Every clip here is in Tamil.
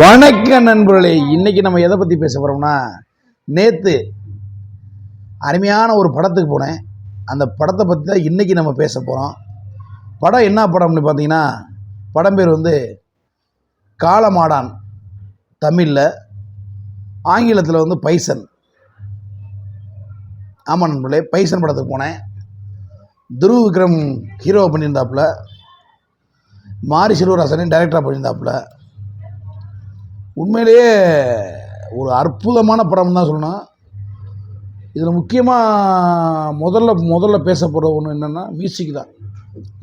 வணக்கம் நண்பர்களே இன்னைக்கு நம்ம எதை பற்றி பேச போகிறோம்னா நேற்று அருமையான ஒரு படத்துக்கு போனேன். அந்த படத்தை பற்றி தான் இன்றைக்கி நம்ம பேச போகிறோம் படம் என்ன படம்னு பார்த்தீங்கன்னா படம் பேர் வந்து காலமாடான் தமிழில் ஆங்கிலத்தில் வந்து பைசன். ஆமாம் நண்பர்களே பைசன் படத்துக்கு போனேன். துருவ் விக்ரம் ஹீரோவை பண்ணியிருந்தாப்புல. மாரி செல்வராசனையும் டைரக்டராக பண்ணியிருந்தாப்புல. உண்மையிலேயே ஒரு அற்புதமான படம் தான் சொல்லணும். இதில் முக்கியமாக முதல்ல முதல்ல பேசப்படுற ஒன்று என்னென்னா மியூசிக் தான்.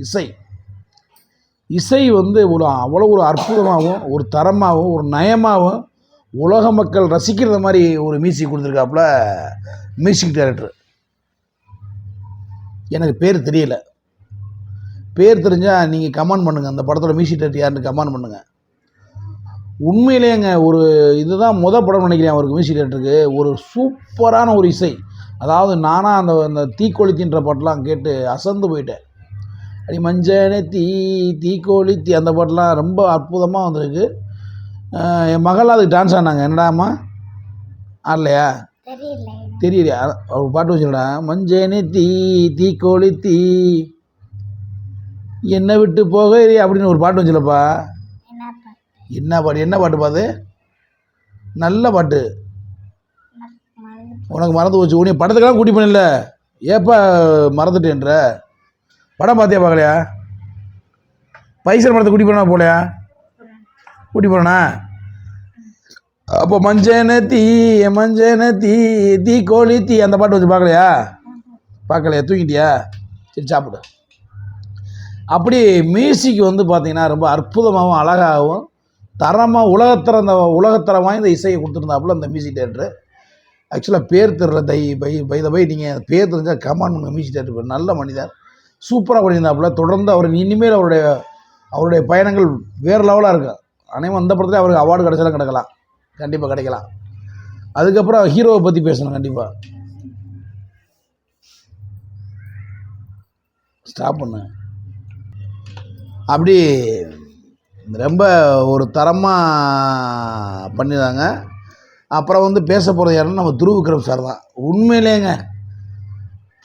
இசை. இசை வந்து ஒரு அவ்வளோ ஒரு அற்புதமாகவும் ஒரு தரமாகவும் ஒரு நயமாகவும் உலக மக்கள் ரசிக்கிறத மாதிரி ஒரு மியூசிக் கொடுத்துருக்காப்புல மியூசிக் டைரக்டர் எனக்கு பேர் தெரியல. பேர் தெரிஞ்சால் நீங்கள் கமெண்ட் பண்ணுங்கள் அந்த படத்தோட மியூசிக் டைரக்டர் யாருன்னு கமெண்ட் பண்ணுங்கள் உண்மையிலேங்க ஒரு இதுதான் முத படம் நினைக்கிறேன் அவருக்கு மியூசிக் டேரக்டருக்கு ஒரு சூப்பரான ஒரு இசை. அதாவது நானாக அந்த அந்த தீக்கொளித்தின்ற பாட்டெலாம் கேட்டு அசந்து போயிட்டேன். அடி மஞ்சனே தீ தீக்கோழி தீ அந்த பாட்டெலாம் ரொம்ப அற்புதமாக வந்திருக்கு. என் மகள் அதுக்கு டான்ஸ் ஆடினாங்க. என்னடாமா ஆடலையா? தெரியலையா. அவர் பாட்டு வச்சுடா மஞ்சனே தீ தீக்கோழி தீ என்னை விட்டு போக அப்படின்னு ஒரு பாட்டு வச்சுலப்பா என்ன பாட்டு என்ன பாட்டு பாது நல்ல பாட்டு. உனக்கு மறந்து போச்சு உனி படத்துக்கெல்லாம் கூட்டி பண்ணல ஏப்பா மறந்துட்டேன்ற? படம் பார்த்தியா பார்க்கலையா? பைசல் படத்தை கூட்டி போனா போலையா? கூட்டி போனா அப்போ மஞ்சன தீ மஞ்சன தீ தீ கோழி தீ அந்த பாட்டு வச்சு பார்க்கலையா? பார்க்கலையா? தூங்கிட்டியா? சரி சாப்பிடு. அப்படி மியூசிக் வந்து பார்த்தீங்கன்னா ரொம்ப அற்புதமாகவும் அழகாகவும் தரமாக உலகத்தர அந்த உலகத்தரம் வாய்ந்த இசையை கொடுத்துருந்தாப்புல அந்த மியூசிக் தேட்டரு ஆக்சுவலாக பேர் தெரில தை பை பை த பை நீங்கள் பேர் தெரிஞ்சால் கமான் பண்ணுங்க மியூசிக் தேட்டர் நல்ல மனிதர். சூப்பராக பண்ணியிருந்தாப்புல. தொடர்ந்து அவர் இனிமேல் அவருடைய அவருடைய பயணங்கள் வேறு லெவலாக இருக்கும் அனைவரும் அந்த படத்துல அவருக்கு அவார்டு கிடைச்சாலும் கிடைக்கலாம். கண்டிப்பாக கிடைக்கலாம். அதுக்கப்புறம் ஹீரோவை பற்றி பேசணும் கண்டிப்பாக ஸ்டாப் பண்ணு. அப்படி ரொம்ப ஒரு தரமாக பண்ணியிருந்தாங்க அப்புறம் வந்து பேச போகிறது யாருன்னா நம்ம துருவ விக்ரம் சார் தான். உண்மையிலேங்க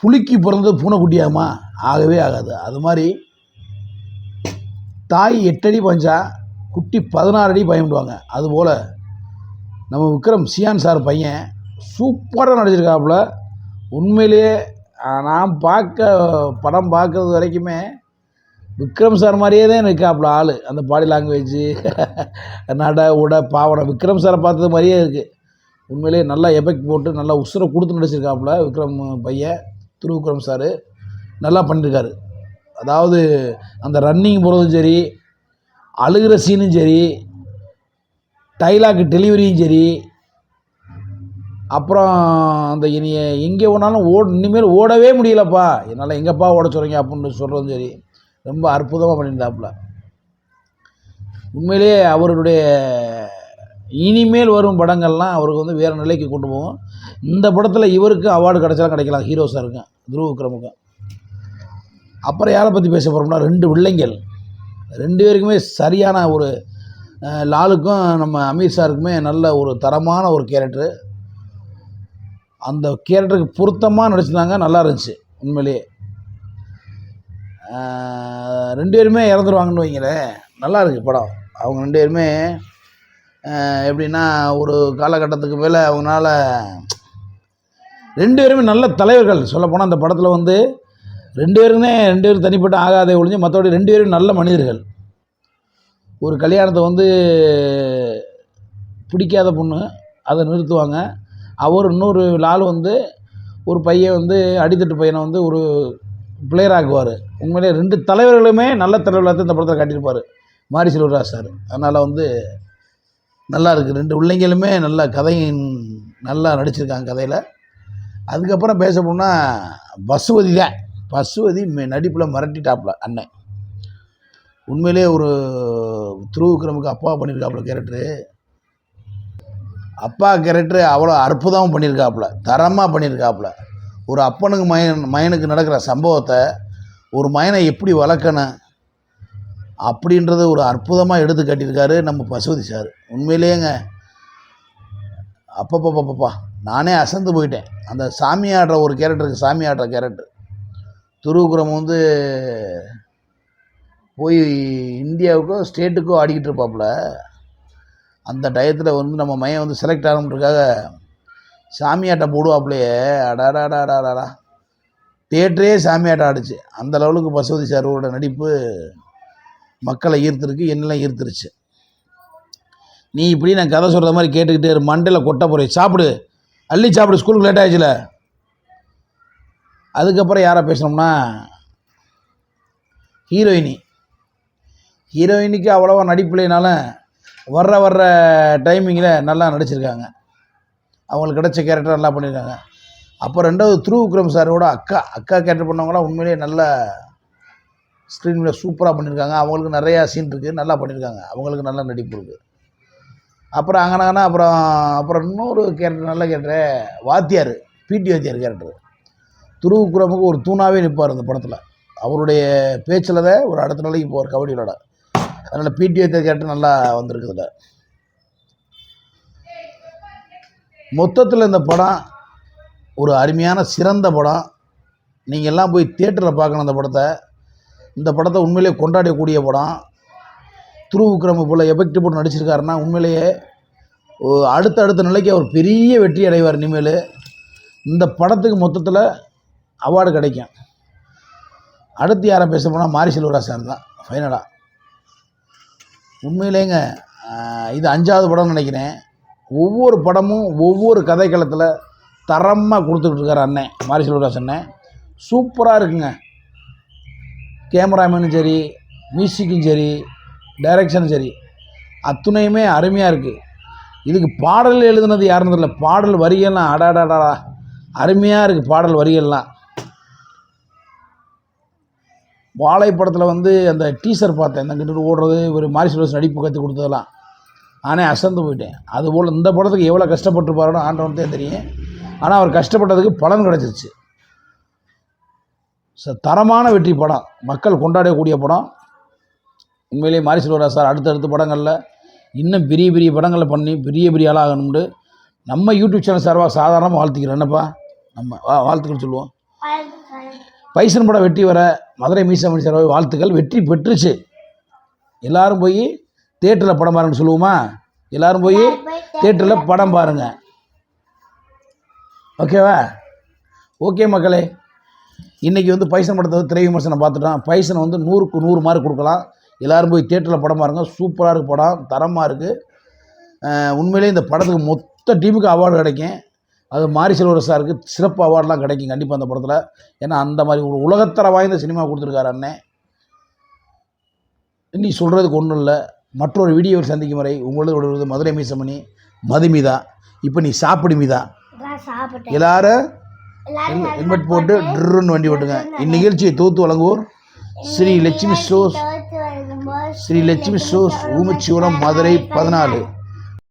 புலிக்கு பிறந்தது பூனைக்குட்டியாமா ஆகவே ஆகாது. அது மாதிரி தாய் எட்டடி பஞ்சா குட்டி பதினாறு அடி பயன்படுவாங்க அதுபோல் நம்ம விக்ரம் சியான் சார் பையன் சூப்பராக நடிச்சிருக்காப்புல. உண்மையிலேயே நான் பார்க்க படம் பார்க்குறது வரைக்குமே விக்ரம் சார் மாதிரியே தான் இருக்காப்புல ஆள். அந்த பாடி லாங்குவேஜு நட உட பாவனை. விக்ரம் சாரை பார்த்தது மாதிரியே இருக்குது உண்மையிலேயே நல்லா எஃபெக்ட் போட்டு நல்லா உசுரை கொடுத்து நடிச்சிருக்காப்புல விக்ரம் பையன் திரு விக்ரம் சார். நல்லா பண்ணியிருக்காரு அதாவது அந்த ரன்னிங் போகிறதும் சரி அழுகிற சீனும் சரி டைலாக் டெலிவரியும் சரி அப்புறம் அந்த இனி எங்கே ஓனாலும் ஓ இனிமேல் ஓடவே முடியலப்பா. என்னால் எங்கப்பா ஓட சொல்கிறீங்க அப்படின்னு சொல்கிறதும் சரி. ரொம்ப அற்புதமாக பண்ணியிருந்தாப்புல. உண்மையிலேயே அவருடைய இனிமேல் வரும் படங்கள்லாம் அவருக்கு வந்து வேறு நிலைக்கு கொண்டு போகும். இந்த படத்தில் இவருக்கு அவார்டு கிடைச்சாலும் கிடைக்கலாம். ஹீரோ சாருக்கும் துருவ விக்ரமுக்கும் அப்புறம் யாரை பற்றி பேச போகிறோம்னா ரெண்டு பிள்ளைங்கள் ரெண்டு பேருக்குமே சரியான ஒரு லாலுக்கும் நம்ம அமீர் சாருக்குமே நல்ல ஒரு தரமான ஒரு கேரக்டரு அந்த கேரக்டருக்கு பொருத்தமாக நடிச்சிருந்தாங்க நல்லா இருந்துச்சு உண்மையிலேயே. ரெண்டு பேருமே இறந்துருவாங்கன்னு வைங்களேன் நல்லா இருக்குது படம். அவங்க ரெண்டு பேருமே எப்படின்னா ஒரு காலகட்டத்துக்கு மேலே அவங்களால ரெண்டு பேருமே நல்ல தலைவர்கள். சொல்லப்போனால் அந்த படத்தில் வந்து ரெண்டு பேருமே ரெண்டு பேரும் தனிப்பட்ட ஆகாதே ஒழிஞ்சு மற்றபடி ரெண்டு பேரும் நல்ல மனிதர்கள். ஒரு கல்யாணத்தை வந்து பிடிக்காத பொண்ணு அதை நிறுத்துவாங்க. அவர் இன்னொரு லால் வந்து ஒரு பையன் வந்து அடித்தட்டு பையனை வந்து ஒரு பிளேயர் ஆக்குவார் உண்மையிலே ரெண்டு தலைவர்களுமே நல்ல தலைவர்களாக இந்த படத்தில் காட்டியிருப்பார். மாரி செல்வராஜ் சார். அதனால் வந்து நல்லா இருக்குது ரெண்டு பிள்ளைங்களுமே நல்ல கதையின் நல்லா நடிச்சிருக்காங்க கதையில். அதுக்கப்புறம் பேச போனால் பசுவதி தான். பசுவதி நடிப்பில் மிரட்டிட்டாப்புல அண்ணன் உண்மையிலே ஒரு திருவிக்ரமுக்கு அப்பா பண்ணியிருக்காப்புல கேரக்டரு அப்பா கேரக்டரு அவ்வளோ அற்புதமாக பண்ணியிருக்காப்புல தரமாக பண்ணியிருக்காப்புல ஒரு அப்பனுக்கு மயன் மயனுக்கு நடக்கிற சம்பவத்தை ஒரு மயனை எப்படி வளர்க்கணும் அப்படின்றத ஒரு அற்புதமாக எடுத்து காட்டியிருக்காரு நம்ம பசுபதி சார். உண்மையிலேங்க அப்பப்பப்பப்பா நானே அசந்து போயிட்டேன். அந்த சாமி ஆடுற ஒரு கேரக்டருக்கு சாமி ஆடுற கேரக்டர் துருவுக்குரம் வந்து போய் இந்தியாவுக்கோ ஸ்டேட்டுக்கோ ஆடிக்கிட்டு இருப்பாப்புல. அந்த டயத்தில் வந்து நம்ம மையம் வந்து செலக்ட் ஆகணுன்றதுக்காக சாமியாட்டம் போடுவாப்புலையே அடாடாடாடாடா தேட்டரே சாமியாட்டம் ஆடிச்சு. அந்த லெவலுக்கு பசுபதி சாரோட நடிப்பு மக்களை ஈர்த்திருக்கு என்னெல்லாம் ஈர்த்துருச்சு. நீ இப்படி நான் கதை சொல்கிற மாதிரி கேட்டுக்கிட்டே மண்டையில் கொட்ட போகிறேன் சாப்பிடு. அள்ளி சாப்பிடு. ஸ்கூலுக்கு லேட் ஆகிடுச்சுல அதுக்கப்புறம் யாரை பேசுனோம்னா ஹீரோயினி. ஹீரோயினிக்கு அவ்வளோவா நடிப்பில்லைனாலும் வர்ற வர்ற டைமிங்கில் நல்லா நடிச்சிருக்காங்க. அவங்களுக்கு கிடைச்ச கேரக்டர் நல்லா பண்ணியிருக்காங்க. அப்போ ரெண்டாவது த்ரூ விக்ரம் சாரோட அக்கா அக்கா கேரக்டர் பண்ணவங்களாம் உண்மையிலேயே நல்ல ஸ்க்ரீனில் சூப்பராக பண்ணியிருக்காங்க. அவங்களுக்கு நிறையா சீன் இருக்குது நல்லா பண்ணியிருக்காங்க. அவங்களுக்கு நல்ல நடிப்பு இருக்குது அப்புறம் அங்கனாங்கன்னா அப்புறம் அப்புறம் இன்னொரு கேரக்டர் நல்ல கேரக்டர் வாத்தியார் பிடி வாத்தியார் கேரக்டர் துருவுக்குறமுக்கு ஒரு தூணாகவே நிற்பார் அந்த படத்தில். அவருடைய பேச்சில் தான் ஒரு அடுத்த நாளைக்கு போவார் கபடி அதனால் பிடி வாத்தியார் கேரக்டர் நல்லா வந்திருக்குதுல. மொத்தத்தில் இந்த படம் ஒரு அருமையான சிறந்த படம். நீங்கள் எல்லாம் போய் தியேட்டரில் பார்க்கணும் அந்த படத்தை. இந்த படத்தை உண்மையிலேயே கொண்டாடக்கூடிய படம். துரு விக்ரம் போல் எஃபெக்ட் போட்டு நடிச்சிருக்காருன்னா உண்மையிலேயே அடுத்த அடுத்த நிலைக்கு அவர் பெரிய வெற்றி அடைவார் இனிமேல். இந்த படத்துக்கு மொத்தத்தில் அவார்டு கிடைக்கும். அடுத்து யாரை பேச போனால் மாரி செல்வராஜ் சார் தான் ஃபைனலாக உண்மையிலேங்க இது அஞ்சாவது படம்னு நினைக்கிறேன். ஒவ்வொரு படமும் ஒவ்வொரு கதைக்களத்தில் தரமாக கொடுத்துக்கிட்டு இருக்கார் அண்ணன் மாரி செல்வராஜ் அண்ணன் சூப்பராக இருக்குங்க. கேமராமேனும் சரி மியூசிக்கும் சரி டைரக்ஷனும் சரி அத்துணையுமே அருமையாக இருக்குது இதுக்கு பாடல் எழுதுனது யாருன்னு தெரியல. பாடல் வரிகள்லாம் அடாடாடா அருமையாக இருக்குது பாடல் வரிகள்லாம். வாழை படத்தில் வந்து அந்த டீசர் பார்த்தேன். இந்த கிட்ட ஓடுறது ஒரு மாரி செல்வராஜ் நடிப்பு கற்றுக் கொடுத்ததெல்லாம். நானே அசந்து போயிட்டேன். அதுபோல் இந்த படத்துக்கு எவ்வளோ கஷ்டப்பட்டுருப்பாரோன்னு ஆண்டவன்தே தெரியும். ஆனால் அவர் கஷ்டப்பட்டதுக்கு பலன் கிடச்சிருச்சு. ச தரமான வெற்றி படம். மக்கள் கொண்டாடக்கூடிய படம். உண்மையிலேயே மாரி செல்வராஜ் சார் அடுத்தடுத்த படங்களில் இன்னும் பெரிய பெரிய படங்களை பண்ணி பெரிய பெரிய ஆளாகணும்னு நம்ம யூடியூப் சேனல் சார்பாக சாதாரணமாக வாழ்த்துக்கிறோம். என்னப்பா? நம்ம வா வாழ்த்துக்கள் சொல்லுவோம். பைசன் படம் வெற்றி வர மதுரை மீசமணி சார்பாக வாழ்த்துக்கள். வெற்றி பெற்றுச்சு. எல்லாரும் போய் தேட்டரில் படம் பாருங்கன்னு சொல்லுவோமா? எல்லாரும் போய் தேட்டரில் படம் பாருங்க. ஓகேவா? ஓகே மக்களே. இன்றைக்கி வந்து பைசன் படத்தை திரை விமர்சனம் பார்த்துட்டோம் பைசன் வந்து நூறுக்கு நூறு மார்க் கொடுக்கலாம். எல்லாரும் போய் தேட்டரில் படம் பாருங்க. சூப்பராக இருக்குது படம். தரமாக இருக்குது உண்மையிலேயே இந்த படத்துக்கு மொத்த டீமுக்கு அவார்டு கிடைக்கும். அது மாரி செல்வராஜ் சாருக்கு சிறப்பு அவார்டெலாம் கிடைக்கும் கண்டிப்பாக அந்த படத்தில். ஏன்னா அந்த மாதிரி ஒரு உலகத்தர வாய்ந்த சினிமா கொடுத்துருக்காரு அண்ணன் இன்னி சொல்கிறதுக்கு ஒன்றும் இல்லை. மற்றொரு வீடியோவில் சந்திக்கும் வரை உங்களது விடுவது மதுரை மீசமணி மதுமிதா இப்போ நீ சாப்பிடு மீதா. நான் சாப்பிட்டேன். எல்லாரும் ஹெல்மெட் போட்டு ட்ருன்னு வண்டி ஓட்டுங்க. இந்நிகழ்ச்சியை தொகுத்து வழங்குவோர் ஸ்ரீ லட்சுமி ஸ்டோர்ஸ் தோத்து ஸ்ரீ லட்சுமி ஸ்டோர்ஸ் ஊமச்சிவரம் மதுரை பதினாலு.